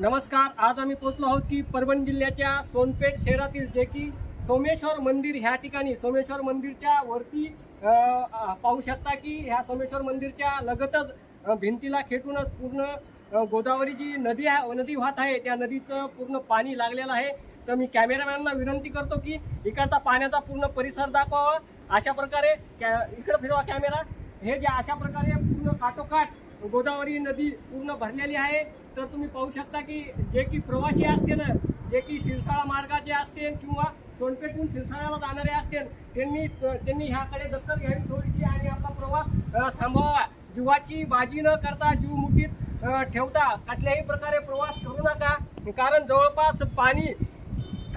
नमस्कार आज आम्ही पोहोचलो आहोत की परभणी जिल्ह्याच्या सोनपेठ शहरातील जे की सोमेश्वर मंदिर ह्या ठिकाणी. सोमेश्वर मंदिरच्या वरती पाहू शकता की ह्या सोमेश्वर मंदिरच्या लगतच भिंतीला खेटूनच पूर्ण गोदावरी जी नदी आहे नदी वाहत आहे त्या नदीचं पूर्ण पाणी लागलेलं आहे. तर मी कॅमेरामॅनला विनंती करतो की इकडचा पाण्याचा पूर्ण परिसर दाखवावा. अशा प्रकारे कॅ इकडं फिरवा कॅमेरा. हे जे अशा प्रकारे पूर्ण काटोकाट गोदावरी नदी पूर्ण भरलेली आहे. तर तुम्ही पाहू शकता की जे की प्रवासी असतील जे की शिरसाळा मार्गाचे असतील किंवा सोनपेठून शिरसाळ्याला जाणारे असतील त्यांनी त्यांनी ह्याकडे दत्तक घ्यावी थोडीशी आणि आपला प्रवास थांबवावा. जीवाची बाजी न करता जीव मुठीत ठेवता कसल्याही प्रकारे प्रवास करू नका. कारण जवळपास पाणी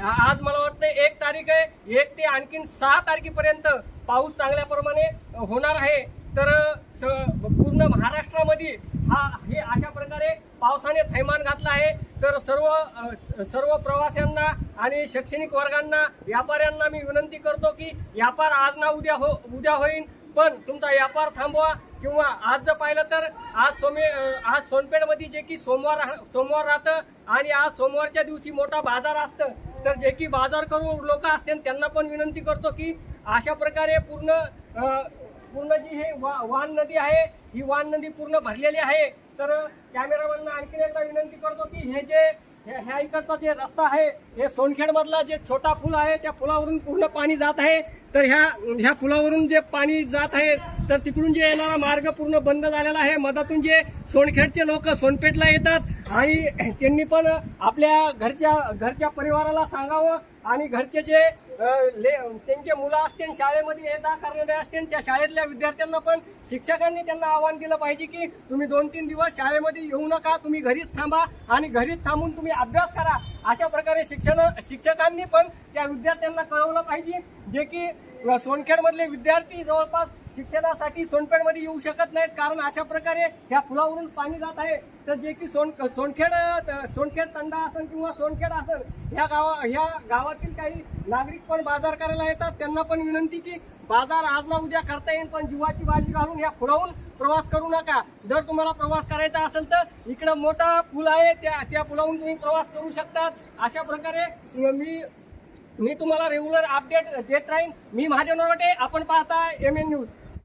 आज मला वाटतं एक तारीख आहे. एक ते आणखीन सहा तारखेपर्यंत पाऊस चांगल्याप्रमाणे होणार आहे. तर स- पूर्ण महाराष्ट्रामध्ये हा हे अशा प्रकारे पावसाने थैमान घातलं आहे. तर सर्व सर्व प्रवाशांना आणि शैक्षणिक वर्गांना व्यापाऱ्यांना मी विनंती करतो की व्यापार आज ना उद्या हो उद्या होईल पण तुमचा व्यापार थांबवा किंवा आज जर पाहिलं तर आज सोमे आज सोनपेठमध्ये जे की सोमवार सोमवार राहतं आणि आज सोमवारच्या दिवशी मोठा बाजार असतं. तर जे की बाजार करू लोक असतील त्यांना पण विनंती करतो की अशा प्रकारे पूर्ण अ, हे वा वान नदी आहे ही वान नदी पूर्ण भरलेली आहे. तर कॅमेरामॅनला आणखीन एकदा विनंती करतो की हे जे हे- ह्या इकडचा जे रस्ता आहे हे सोनखेड मधला जे छोटा पूल आहे त्या पुलावरून पूर्ण पाणी जात आहे. तर ह्या ह्या पुलावरून जे पाणी जात आहे तर तिकडून जे येणारा मार्ग पूर्ण बंद झालेला आहे. मधातून जे सोनखेडचे लोक सोनपेठला येतात. आणि त्यांनी पण आपल्या घरच्या घरच्या परिवाराला सांगावं आणि घरचे जे ले- त्यांचे मुलं असतील शाळेमध्ये ये जा करणारे असतील त्या शाळेतल्या विद्यार्थ्यांना पण शिक्षकांनी त्यांना आव्हान केलं पाहिजे की तुम्ही दोन तीन दिवस शाळेमध्ये येऊ नका तुम्ही घरीच थांबा आणि घरीच थांबून तुम्ही अभ्यास करा. अशा प्रकारे शिक्षण शिक्षकांनी पण त्या विद्यार्थ्यांना कळवलं पाहिजे जे की सोनखेडमधले विद्यार्थी जवळपास शिक्षणासाठी सोनपेठमध्ये येऊ शकत नाहीत. कारण अशा प्रकारे ह्या पुलावरून पाणी जात आहे. तर जे की सोन सोनखेड सोनखेड तंडा असेल किंवा सोनखेड असेल ह्या गावा ह्या गावातील काही नागरिक पण बाजार करायला येतात. त्यांना पण विनंती की बाजार आज ना उद्या करता येईल पण जीवाची बाजी घालून ह्या पुलावरून प्रवास करू नका. जर तुम्हाला प्रवास करायचा असेल तर इकडं मोठा पूल आहे. त्या त्या पुलावरून तुम्ही प्रवास करू शकतात. अशा प्रकारे मी मी तुम्हाला रेग्युलर अपडेट देत राहीन. मी माझ्या नोटे आपण पाहता एम एन न्यूज